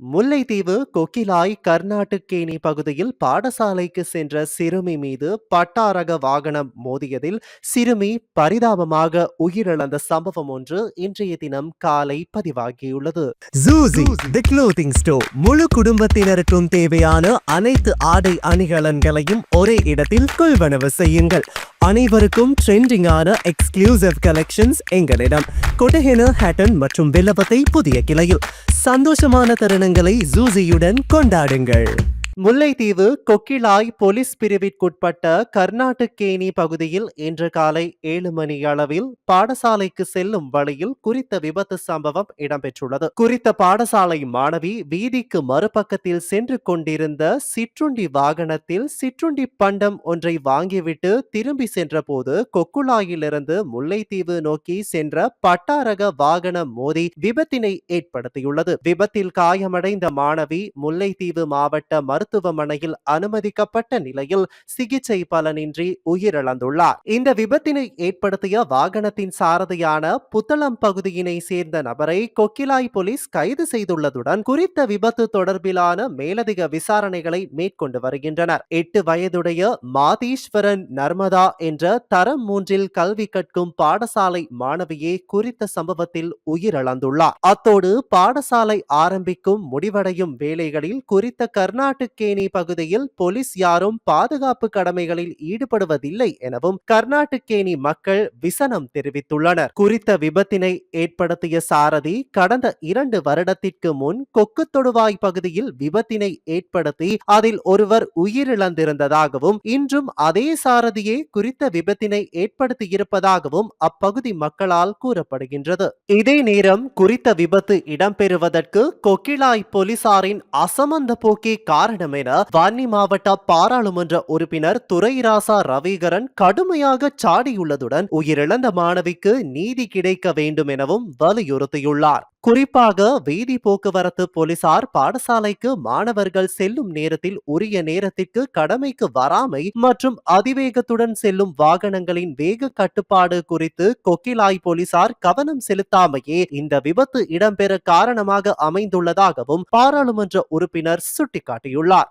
முல்லைத்தீவு கொக்கிலாய் கர்நாட்டுக்கேணி பகுதியில் பாடசாலைக்கு சென்ற சிறுமி மீது பட்டாரக வாகனம் மோதியதில் சிறுமி பரிதாபமாக உயிரிழந்த சம்பவம் ஒன்று இன்றைய தினம் காலை பதிவாகியுள்ளது. ஜூசி தி க்ளோதிங் ஸ்டோர் முழு குடும்பத்தினருக்கும் தேவையான அனைத்து ஆடை அணிகலன்களையும் ஒரே இடத்தில் கொள்வனவு செய்யுங்கள். அனைவருக்கும் ட்ரெண்டிங்கான எக்ஸ்க்ளூசிவ் கலெக்ஷன்ஸ் எங்களிடம். கொட்டஹென ஹேட்டன் மற்றும் வில்லபத்தை புதிய கிளையில். சந்தோஷமான தருணங்களை ஜூசியுடன் கொண்டாடுங்கள். முல்லைத்தீவு கொக்கிலாய் போலீஸ் பிரிவிற்குட்பட்ட கர்நாடகேணி பகுதியில் இன்று காலை ஏழு மணி அளவில் பாடசாலைக்கு செல்லும் வழியில் குறித்த விபத்து சம்பவம் இடம்பெற்றுள்ளது. குறித்த பாடசாலை மாணவி வீதிக்கு மறுபக்கத்தில் சென்று கொண்டிருந்த சிற்றுண்டி வாகனத்தில் சிற்றுண்டி பண்டம் ஒன்றை வாங்கிவிட்டு திரும்பி சென்றபோது கொக்குலாயிலிருந்து முல்லைத்தீவு நோக்கி சென்ற பட்டாரக வாகனம் மோதி விபத்தினை ஏற்படுத்தியுள்ளது. விபத்தில் காயமடைந்த மாணவி முல்லைத்தீவு மாவட்ட மருத்துவமனையில் அனுமதிக்கப்பட்ட நிலையில் சிகிச்சை பலனின்றி உயிரிழந்துள்ளார். இந்த விபத்தினை ஏற்படுத்திய வாகனத்தின் சாரதியான புத்தளம் பகுதியினை சேர்ந்த நபரை கொக்கிலாய் போலீஸ் கைது செய்துள்ளதுடன் குறித்த விபத்து தொடர்பிலான மேலதிக விசாரணைகளை மேற்கொண்டு வருகின்றனர். எட்டு வயதுடைய மாதீஸ்வரன் நர்மதா என்ற தரம் மூன்றில் கல்வி கற்கும் பாடசாலை மாணவியே குறித்த சம்பவத்தில் உயிரிழந்துள்ளார். அத்தோடு பாடசாலை ஆரம்பிக்கும் முடிவடையும் வேலைகளில் குறித்த கர்நாடக கேணி பகுதியில் போலீஸ் யாரும் பாதுகாப்பு கடமைகளில் ஈடுபடுவதில்லை எனவும் கர்நாடகேணி மக்கள் விசனம் தெரிவித்துள்ளனர். குறித்த விபத்தினை ஏற்படுத்திய சாரதி கடந்த இரண்டு வருடத்திற்கு முன் கொக்கு தொடுவாய் பகுதியில் விபத்தினை ஏற்படுத்தி அதில் ஒருவர் உயிரிழந்திருந்ததாகவும் இன்றும் அதே சாரதியே குறித்த விபத்தினை ஏற்படுத்தியிருப்பதாகவும் அப்பகுதி மக்களால் கூறப்படுகின்றது. இதே நேரம் குறித்த விபத்து இடம்பெறுவதற்கு கொக்கிலாய் போலீசாரின் அசமந்த போக்கே காரணம் காரணம் என வன்னி மாவட்ட பாராளுமன்ற உறுப்பினர் துரைராசா ரவிகரன் கடுமையாக சாடியுள்ளதுடன் உயிரிழந்த மாணவிக்கு நீதி கிடைக்க வேண்டும் எனவும் வலியுறுத்தியுள்ளார். குறிப்பாக வீதி போக்குவரத்து போலீசார் பாடசாலைக்கு மாணவர்கள் செல்லும் நேரத்தில் உரிய நேரத்திற்கு கடமைக்கு வராமை மற்றும் அதிவேகத்துடன் செல்லும் வாகனங்களின் வேக கட்டுப்பாடு குறித்து கொக்கிலாய் போலீசார் கவனம் செலுத்தாமையே இந்த விபத்து இடம்பெற காரணமாக அமைந்துள்ளதாகவும் பாராளுமன்ற உறுப்பினர் சுட்டிக்காட்டியுள்ளார்.